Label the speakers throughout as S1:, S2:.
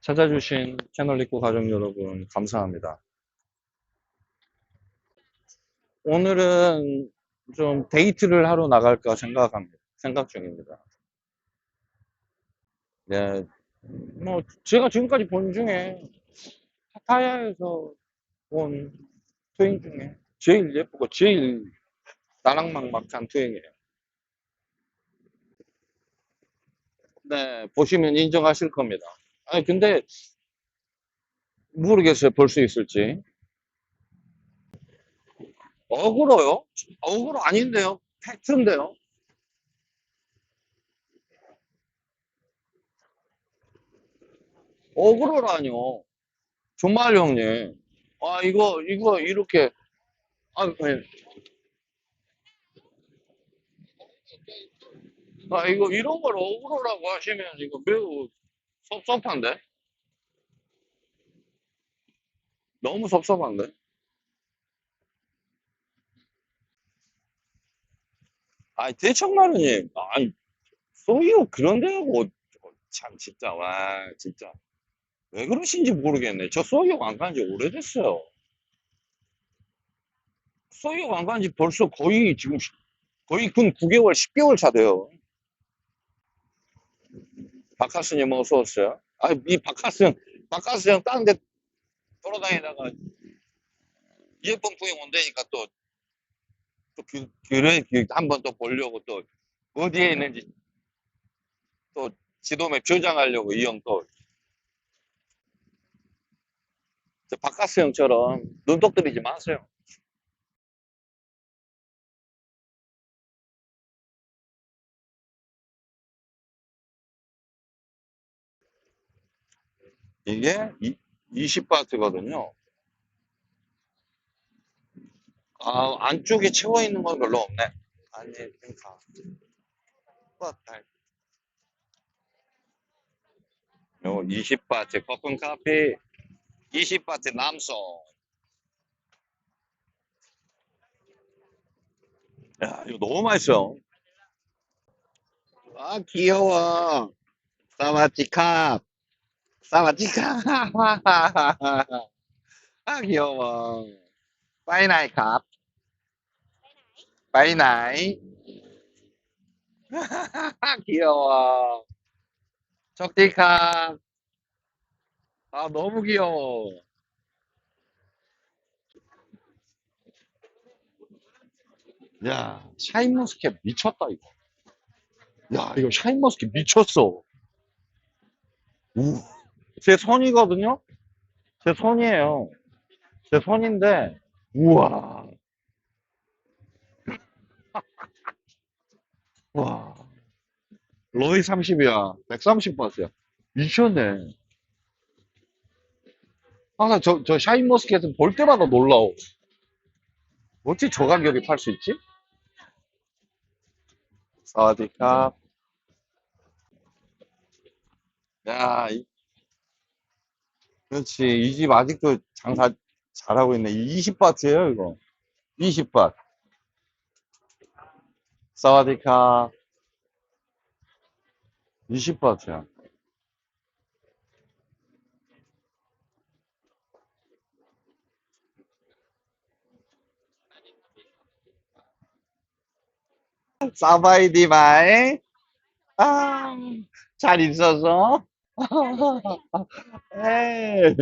S1: 찾아주신 채널 입구 가족 여러분 감사합니다. 오늘은 좀 데이트를 하러 나갈까 생각합니다. 생각 중입니다. 네, 뭐 제가 지금까지 본 중에 파타야에서 본 투행 중에 제일 예쁘고 제일 나랑막막한 투행이에요. 네, 보시면 인정하실 겁니다. 아니 근데 모르겠어요. 볼 수 있을지. 어그로요? 어그로 아닌데요? 팩트인데요? 어그로라뇨. 정말 형님. 아, 이거, 이거, 이렇게. 아, 네. 아, 이거, 이런 걸 어그로라고 하시면 이거 매우 섭섭한데? 너무 섭섭한데? 아니, 대청마루님. 아니, 소유 그런 데하고, 참, 진짜, 와, 진짜. 왜 그러신지 모르겠네. 저 소유가 안 간 지 오래됐어요. 소유가 안 간 지 벌써 거의 지금, 시- 거의 근 9개월, 10개월 차 돼요. 박하스님 어서 오세요. 아, 이 박하스 형, 박하스 형 다른 데 돌아다니다가 이어폰 구경 온다니까 또, 또 그, 그래, 한번 또 보려고 또 어디에 있는지 또 지도맵 저장하려고 이 형 또, 저 박하스 형처럼 눈독 들이지 마세요. 이게 20바트거든요. 아, 안쪽에 채워 있는 건 별로 없네. 아니, 그러니까. 달요 20바트 커피 카페 20바트 남성. 야, 이거 너무 맛있어. 아, 귀여워. 사와디캅. 사와디캅. 아, 귀여워. 빠이나이 캅. 빠이나이. 귀여워. 적디캅. 아, 너무 귀여워. 야, 샤인머스켓 미쳤다, 이거. 야, 이거 샤인머스켓 미쳤어. 우, 제 손이거든요? 제 손이에요. 제 손인데, 우와. 와. 로이 30이야. 130바트야. 미쳤네. 항상 저, 저 샤인머스켓은 볼 때마다 놀라워. 어찌 저 가격에 팔 수 있지? 사와디캅. 야, 이- 그렇지. 이 집 아직도 장사 잘하고 있네. 20바트예요, 이거. 20바트. 사와디캅. 20바트야. 사바이디마이. 아, 잘 있어서. 에이,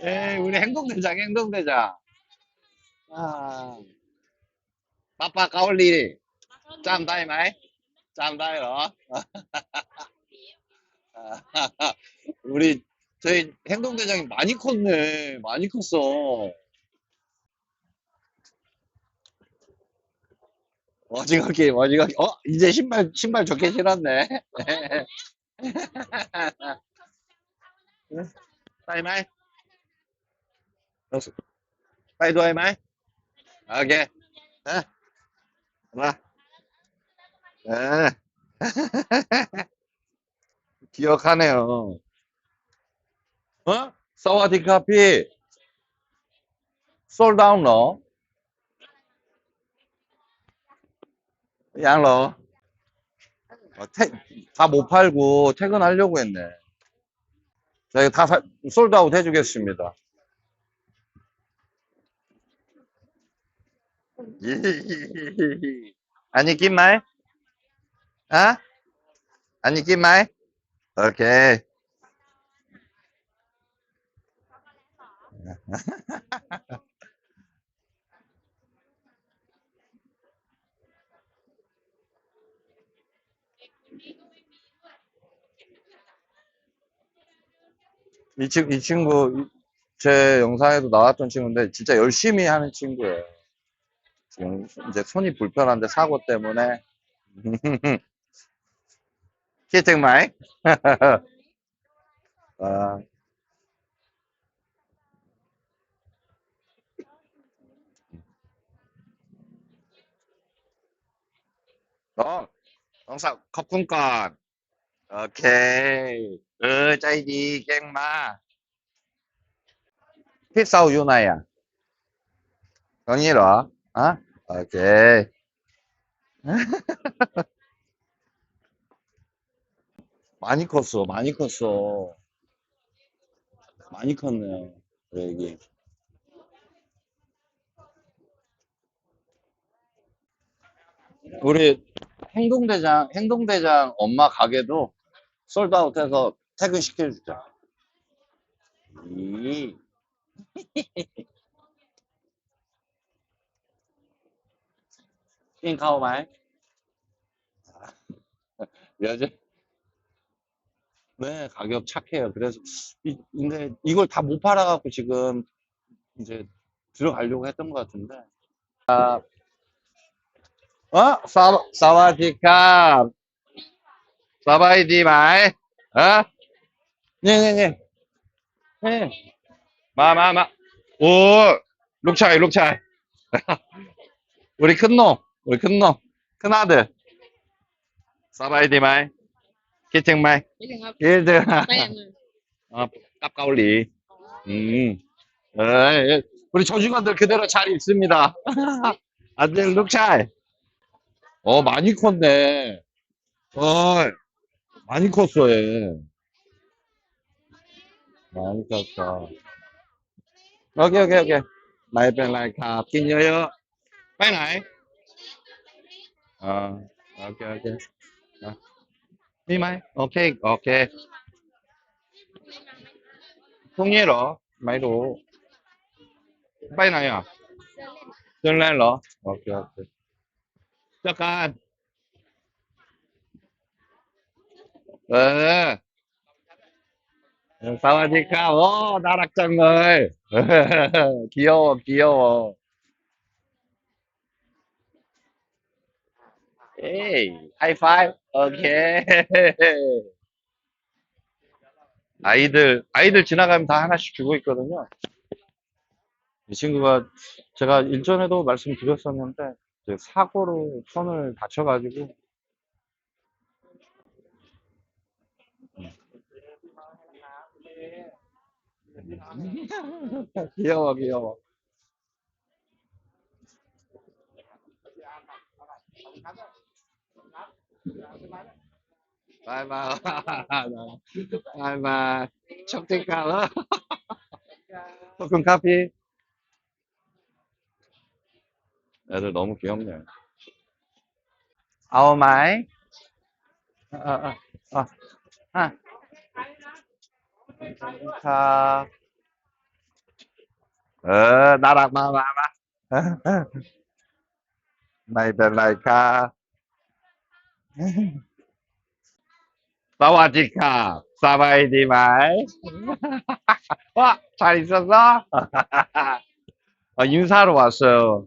S1: 에이, 우리 행동대장, 행동대장. 아, 빠빠 까올리. 짬 다이 마이? 짬 다이로. 우리, 저희 행동대장이 많이 컸네. 많이 컸어. 어지간히, 어지간히. 어, 이제 신발, 신발 좋게 신었네. 다이 마이? 다이 도이 마이? 오케이. 에? 하나. 에. 기억하네요. 어? 사와디 카피. 솔다운 너? 양러. 어, 다 못 팔고 퇴근하려고 했네. 저희 다 사- 솔드아웃 해주겠습니다. 아니 김말? 아? 아니 김말? 오케이. 이, 친, 이 친구, 이- 제 영상에도 나왔던 친구인데, 진짜 열심히 하는 친구예요. 지금 이제 손이 불편한데, 사고 때문에. 키팅 마이? 아, sau vô này à có như đó hả ok 많이 컸어 많이 컸어 많이 컸네요 여기 우리 행동대장 행동대장 엄마 가게도 솔드아웃 해서 퇴근 시켜주자 이. 인 카오 마이 요즘 네 가격 착해요 그래서 이, 근데 이걸 다 못 팔아갖고 지금 이제 들어가려고 했던 것 같은데 아, 어? 사바디캅 사바이디 마이 어? 네네네 네. 마마마 오 룩차이 룩차이. 우리 큰놈 우리 큰놈 큰아들. 사바이디 마이 키팅 마이.
S2: 1등
S1: 아 깝까울리. 음. 에이, 우리 조직원들 그대로 잘 있습니다. 아들 룩차이. 어, 많이 컸네. 어, 많이 컸어, 얘. 많이 컸어. 오케이, 오케이, 오케이. 来边来卡，金悠悠，拜来。啊，OK OK，啊，你买，OK OK。中叶了，买路，拜来呀，真来了，OK OK。 잠깐. 네. 어. 사와디카, 오, 나락장물. 귀여워, 귀여워. 에이, 하이파이브, 오케이. 아이들, 아이들 지나가면 다 하나씩 주고 있거든요. 이 친구가 제가 일전에도 말씀드렸었는데, 이제 사고로 손을 다쳐가지고. 귀여워 귀여워. 바이바이. 바이바이. 촉촉하러 토큰 카피 애들 너무 귀엽네. 아오 마이. 아, 아, 아, 아. 자. 어, 나라, 마, 마, 마. 나이들, 나이카. 사와디카. 사바이디 마이. 와, 잘 있었어? 아, 어, 인사로 왔어요.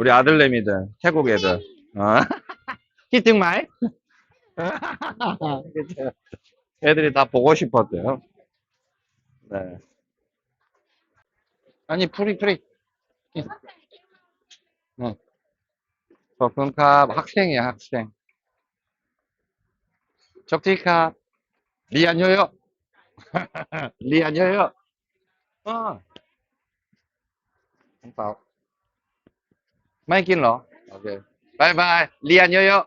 S1: 우리 아들내미들, 태국 애들. 어. 키팅 마이? 애들이 다 보고 싶었대요. 네. 아니, 프리, 프리. 응. 저금캅 학생이야, 학생. 적티캅. 리안요요. 리안요요. 어. Bye. 리안요요.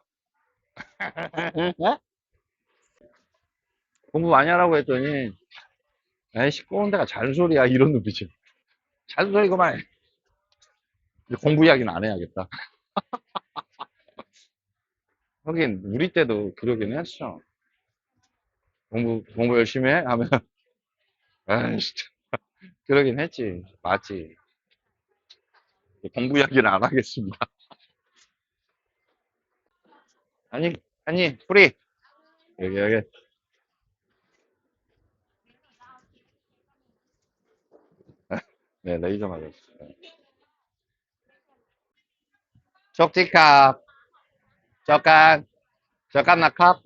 S1: 공부 많이 하라고 했더니 에이씨, 꼬운 데가 잔소리야. 이런 눈빛이. 잔소리구만. 이제 공부 이야기는 안 해야겠다. 하긴, 우리 때도 그러긴 했어. 공부, 공부 열심히 해? 하면, 에이씨, 그러긴 했지. 맞지. 공부 이야기는 안 하겠습니다. 아니, 아니, 프리. 여기, 여기. 네, 레이저 맞았어요. 쪽지캅. 쪽간. 쪽간 나캅.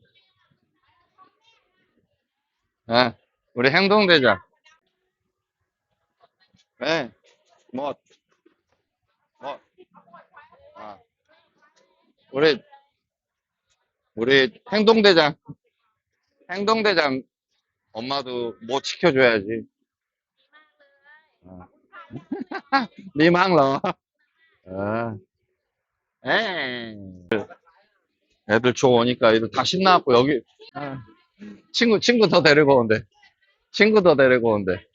S1: 예, 우리 행동대장. 네, 뭐, 뭐, 아, 우리, 우리 행동대장, 행동대장 엄마도 뭐 지켜줘야지. 어. 미망러. 어. 에이. 애들 줘 오니까 애들 다 신나갖고 여기 아, 친구 친구 더 데리고 온대. 친구 더 데리고 온대.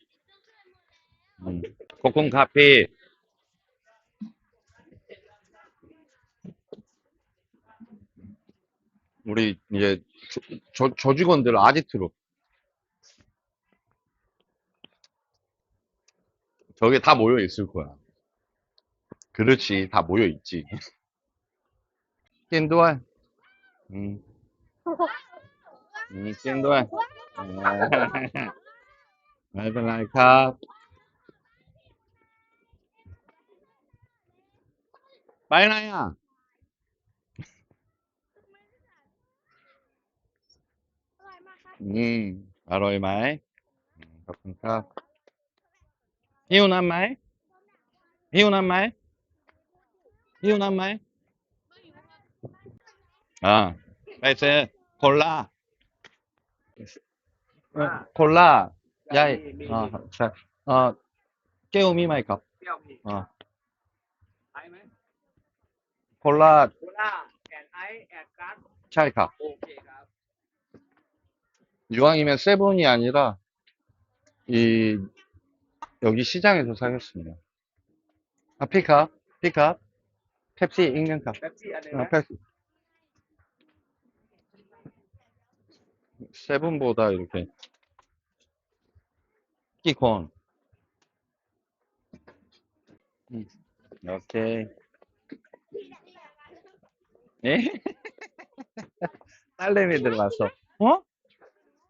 S1: 음. 코콩 카피. 우리 이제 조, 조, 직원들 아지트로 저게 다 모여 있을 거야. 그렇지, 다 모여 있지. 찐도알. 음. 음, 찐도알. 라이브 라이카. 빨라야. อ
S2: ยมากครับ
S1: อืม อร่อยไหมอืมขอบคุณครับ หิวน้ำไหม หิวน้ำไหม หิวน้ำไหม อ่า ไปซื้อโคลาเอ่อโคลาใหญ่อ่าใช่อ่าแก้วมีไหมครับ
S3: เปรี้ยวมี
S1: อ่า
S3: ไอซ์ไหม
S1: โคลา
S3: โคล่าแอนไอซ์แอนกัส
S1: ใช่ครับ
S3: โอเคครับ
S1: 유황이면 세븐이 아니라 이 여기 시장에서 사겠습니다. 아 피카 피카 펩시
S3: 익명카
S1: 아, 펩시 세븐보다 이렇게 끼콘 음. 오케이 네? 딸내미들 왔어 어?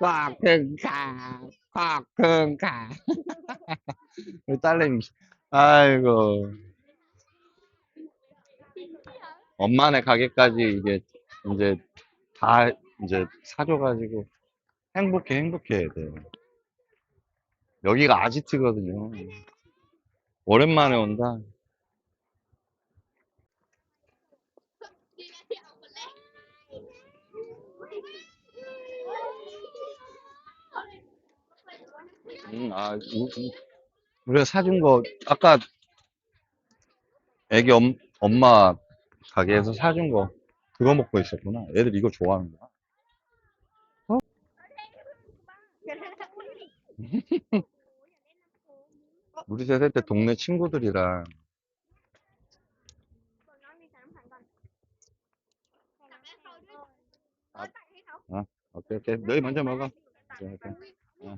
S1: ขอบคุณค่ะขอบคุณค่ะ 우리 딸내미 아이고 엄마네 가게까지 이게 이제 다 이제 사줘가지고 행복해 행복해 애들 여기가 아지트거든요 오랜만에 온다 음, 아, 음, 음. 우리가 사준 거 아까 애기 엄, 엄마 가게에서 사준 거 그거 먹고 있었구나. 애들 이거 좋아하는 거야. 어? 우리 세대 때 동네 친구들이랑
S2: 아, 어,
S1: 오케이, 오케이. 너희 먼저 먹어.
S2: 네, 오케이.
S1: 어.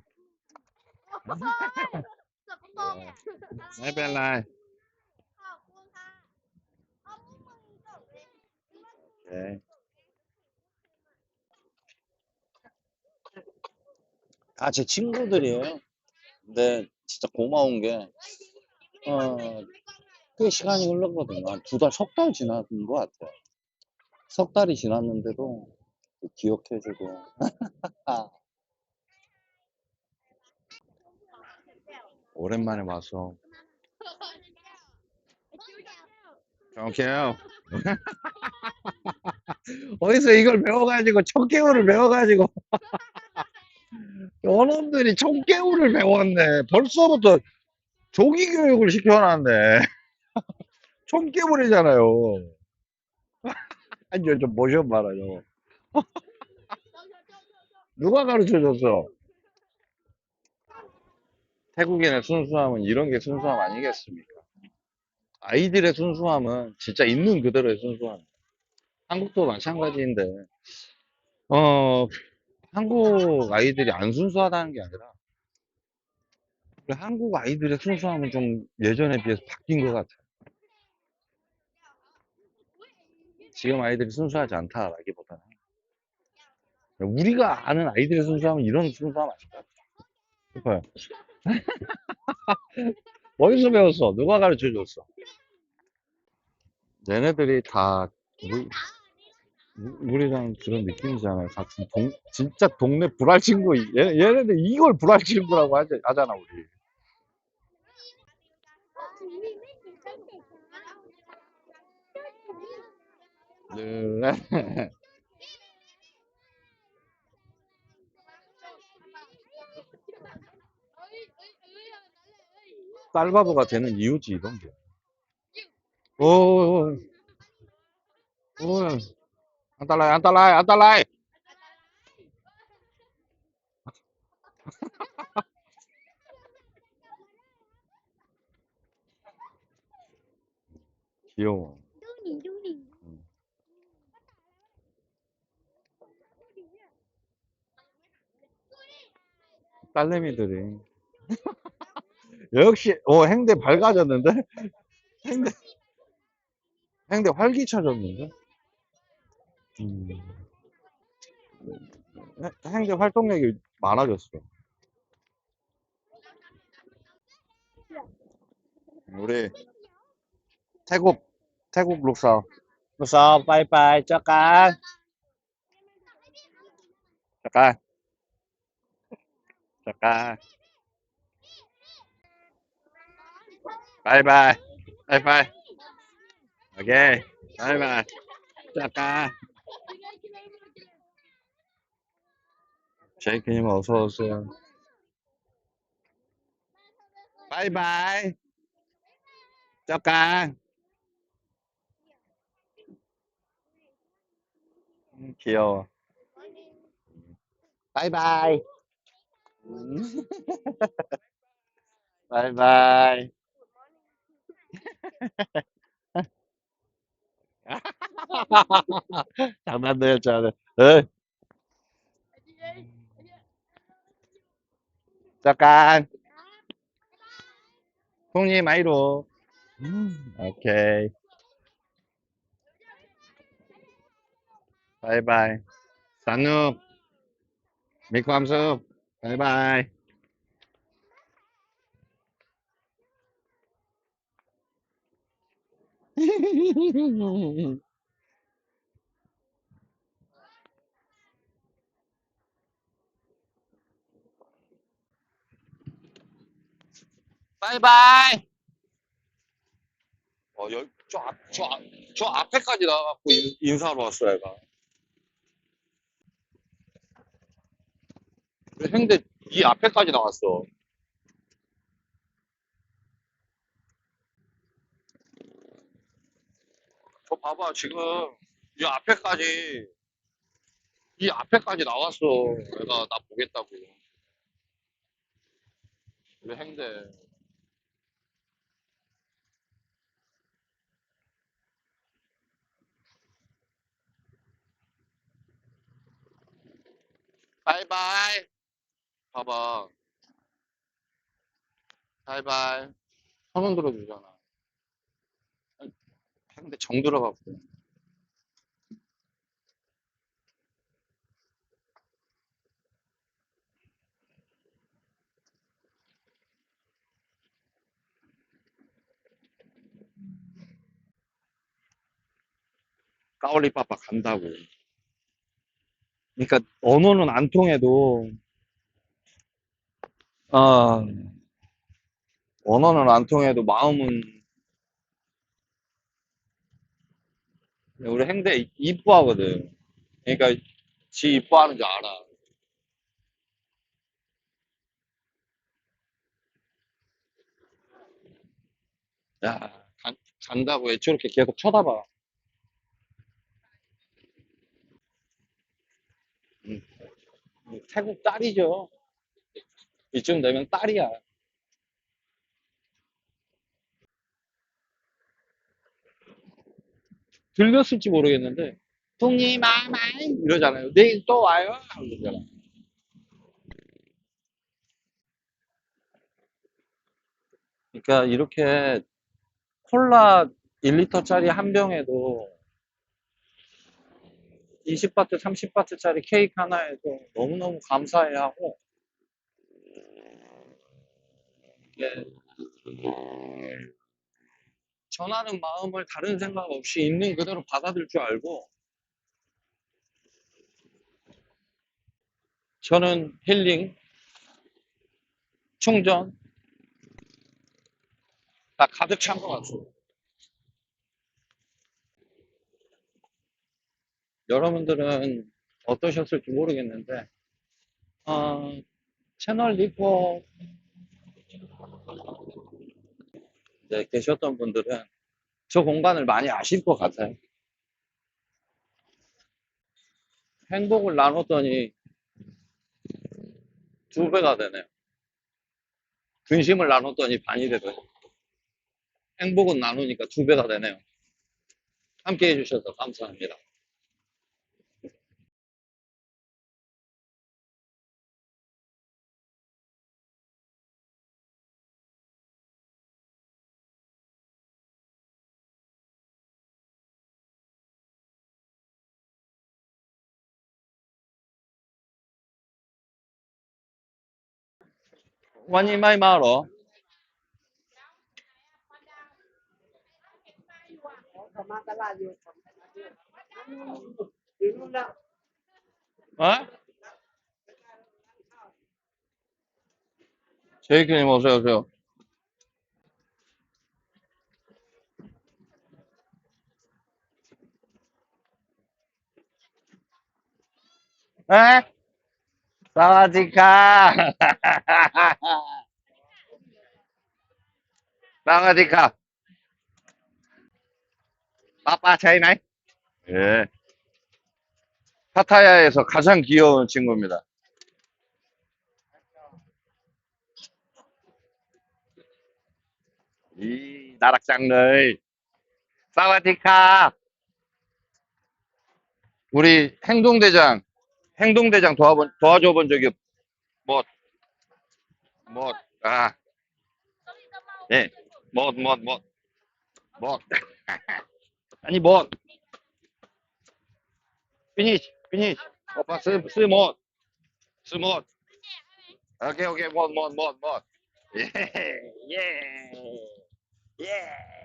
S2: โอ้โหสกปรก
S1: ไม่เป็นไร
S2: ขอบคุณค่ะเอามือตกเลย
S1: 오케이. 아, 제 친구들이에요. 근데 진짜 고마운 게, 어, 꽤 시간이 흘렀거든요. 한 두 달, 석 달 지난 것 같아요. 석 달이 지났는데도 기억해주고. 오랜만에 와서 정해요. 어디서 이걸 배워가지고 청개울을 배워가지고 요놈들이 청개울을 배웠네. 벌써부터 조기 교육을 시켜놨네. 청개울이잖아요. 아니 좀 모셔봐라 요. 누가 가르쳐줬어? 태국인의 순수함은 이런 게 순수함 아니겠습니까? 아이들의 순수함은 진짜 있는 그대로의 순수함. 한국도 마찬가지인데, 어, 한국 아이들이 안 순수하다는 게 아니라, 한국 아이들의 순수함은 좀 예전에 비해서 바뀐 것 같아요. 지금 아이들이 순수하지 않다라기보다는, 우리가 아는 아이들의 순수함은 이런 순수함 아닐까 싶어요. 어디서 배웠어? 누가 가르쳐 줬어? 얘네들이 다 우리, 우리랑 그런 느낌이잖아요. 같은 동, 진짜 동네 불알 친구. 얘, 얘네들 이걸 불알 친구라고 하잖아, 우리. 네. 쌀바보가 되는 이유지, 이런 게. 오, 오, 오. 안 달라요, 안 달라요, 안 달라요. 귀여워. 딸내미들이. 역시, 오, 행대 밝아졌는데? 행대, 행대 활기차졌는데? 음. 해- 행대 활동력이 많아졌어. 우리 태국 태국 룩사 룩사 빠이빠이 잠깐 잠깐 잠깐 바이바이 바이바이 오케이 바이바이 잠깐 제이크님 어 장난돼요 장난 에? 잠깐 형님 아이로 음, 오케이 바이바이 산누 미ความสุข 바이바이 바이바이 어, 여, 저, 앞, 저, 앞, 저 앞에까지 나와갖고 인, 인사하러 왔어. 우리 행대 이 앞에까지 나왔어. 저 봐봐, 지금 이 앞에까지, 이 앞에까지 나왔어. 얘가 나 보겠다고. 우리 행대. 바이바이. 봐봐. 바이바이. 손은 들어주잖아. 근데 정 들어갖고. 까올리 빠빠 간다고. 그러니까 언어는 안 통해도 아 언어는 안 통해도 마음은 우리 행대 이뻐하거든. 그러니까 지 이뻐하는 줄 알아. 야, 간, 간다고 왜 저렇게 계속 쳐다봐. 음, 태국 딸이죠. 이쯤 되면 딸이야. 들렸을지 모르겠는데, 뿡이 마마이 이러잖아요. 내일 또 와요. 이러잖아. 그러니까 이렇게 콜라 1리터짜리 한 병에도 20바트, 30바트짜리 케이크 하나에도 너무너무 감사해 하고, 이게 전하는 마음을 다른 생각 없이 있는 그대로 받아들일 줄 알고, 저는 힐링, 충전, 다 가득 찬 것 같아요. 여러분들은 어떠셨을지 모르겠는데, 어, 채널 리포 네, 계셨던 분들은 저 공간을 많이 아실 것 같아요. 행복을 나눴더니 두 배가 되네요. 근심을 나눴더니 반이 되더니 행복은 나누니까 두 배가 되네요. 함께 해주셔서 감사합니다. 완이 많이 말어. 어? 제이크님 어서 오세요. 에? 사와디카. 사와디카. 빠빠 차이나이? 예. 파타야에서 가장 귀여운 친구입니다. 이 나락장르 사와디카 우리 행동대장 행동대장 도와본, 도와줘 본 적이 뭐, 뭐, 아, 예, 뭐, 뭐, 뭐, 뭐, 아니, 뭐, 피니시, 피니시, 오빠, 스, 스못, 스못, 오케이, 오케이, 뭐, 뭐, 뭐, 뭐, 예, 예, 예.